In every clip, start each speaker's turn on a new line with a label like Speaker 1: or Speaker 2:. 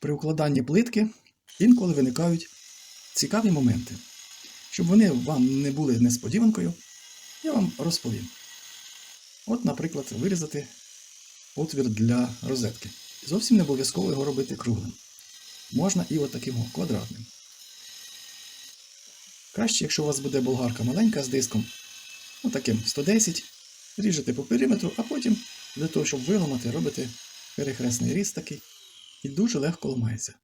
Speaker 1: при укладанні плитки інколи виникають цікаві моменти. Щоб вони вам не були несподіванкою, я вам розповім. От, наприклад, вирізати отвір для розетки. Зовсім не обов'язково його робити круглим. Можна і отаким о, квадратним. Краще, якщо у вас буде болгарка маленька з диском, ну таким 110, ріжете по периметру, а потім для того, щоб виламати, робите перехресний різ такий і дуже легко ламається.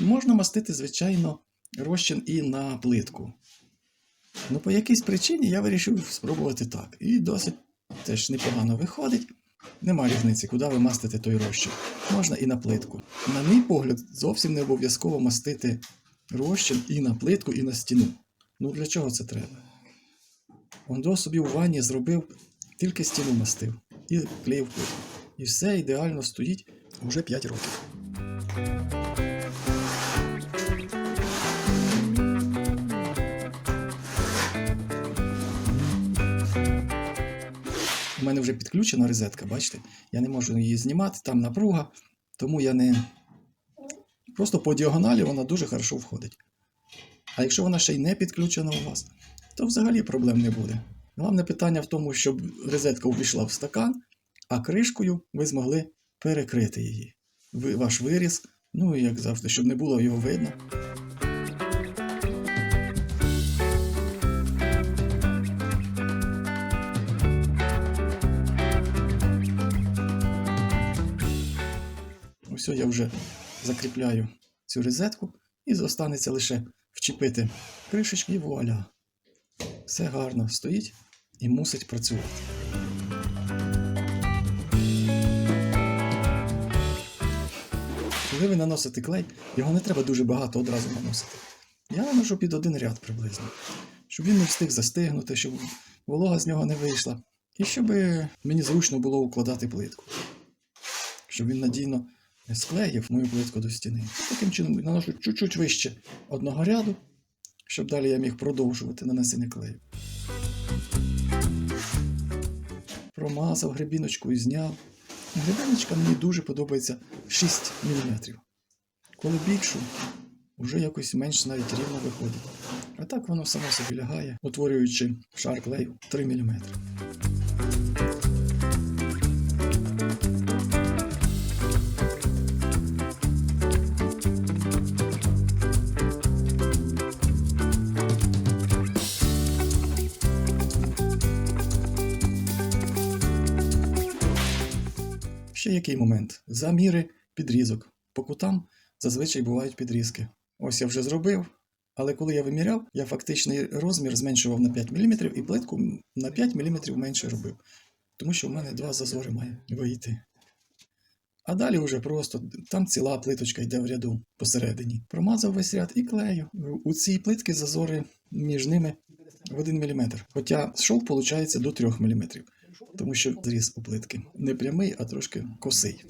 Speaker 1: Можна мастити, звичайно, розчин і на плитку. Ну, по якійсь причині я вирішив спробувати так. І досить теж непогано виходить. Нема різниці, куди ви мастите той розчин. Можна і на плитку. На мій погляд, зовсім не обов'язково мастити розчин і на плитку, і на стіну. Ну для чого це треба? Ондо собі у ванні зробив, тільки стіну мастив і клеїв плитку. І все ідеально стоїть уже 5 років. У мене вже підключена розетка, бачите? Я не можу її знімати, там напруга, тому я не. Просто по діагоналі вона дуже хорошо входить. А якщо вона ще й не підключена у вас, то взагалі проблем не буде. Головне питання в тому, щоб розетка увійшла в стакан, а кришкою ви змогли перекрити її. Ваш виріз, ну і як завжди, щоб не було його видно. Ось я вже закріпляю цю розетку і зостанеться лише вчепити кришечки і вуаля. Все гарно стоїть і мусить працювати. Коли ви наносите клей, його не треба дуже багато одразу наносити. Я наношу під один ряд приблизно, щоб він не встиг застигнути, щоб волога з нього не вийшла. І щоб мені зручно було укладати плитку. Щоб він надійно склеїв мою плитку до стіни. Таким чином наношу чуть-чуть вище одного ряду, щоб далі я міг продовжувати нанесення клею. Промазав грибіночку і зняв. Грибиночка мені дуже подобається 6 мм. Коли більшу, вже якось менш навіть рівно виходить. А так воно само собі лягає, утворюючи шар клею 3 мм. Ще який момент? Заміри підрізок. По кутам зазвичай бувають підрізки. Ось я вже зробив, але коли я виміряв, я фактичний розмір зменшував на 5 мм і плитку на 5 мм менше робив. Тому що в мене два зазори має вийти. А далі вже просто там ціла плиточка йде в ряду посередині. Промазав весь ряд і клею. У цій плитки зазори між ними в 1 мм. Хоча шов виходить до 3 мм тому що зріз у не прямий, а трошки косий.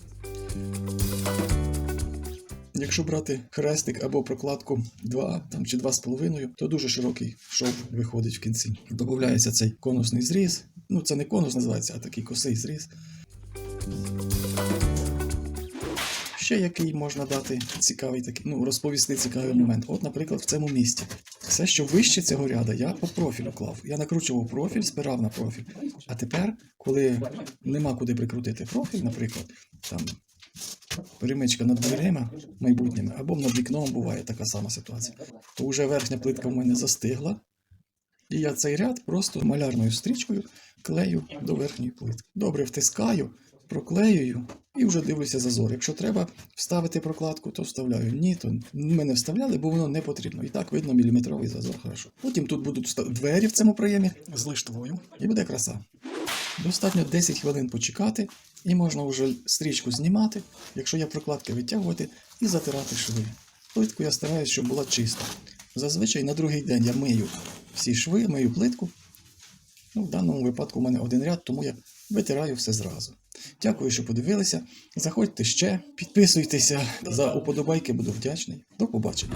Speaker 1: Якщо брати хрестик або прокладку 2 там, чи 2,5, то дуже широкий шов виходить в кінці. Додається цей конусний зріз. Ну, це не конус називається, а такий косий зріз. Ще який можна дати цікавий такий, ну, розповісти цікавий момент. От, наприклад, в цьому місці. Все, що вище цього ряда, я по профілю клав. Я накручував профіль, спирав на профіль. А тепер, коли нема куди прикрутити профіль, наприклад, там перемичка над дверима майбутніми, або над вікном буває така сама ситуація, то вже верхня плитка в мене застигла. І я цей ряд просто малярною стрічкою клею до верхньої плитки. Добре втискаю, проклеюю і вже дивлюся зазор. Якщо треба вставити прокладку, то вставляю. Ні, то ми не вставляли, бо воно не потрібно. І так видно міліметровий зазор хорошо. Потім тут будуть двері в цьому проємі з лиштвою, і буде краса. Достатньо 10 хвилин почекати, і можна вже стрічку знімати, якщо є прокладки витягувати і затирати шви. Плитку я стараюсь, щоб була чиста. Зазвичай на другий день я мию всі шви, мию плитку. Ну, в даному випадку у мене один ряд, тому я витираю все зразу. Дякую, що подивилися. Заходьте ще, підписуйтеся за уподобайки, буду вдячний. До побачення.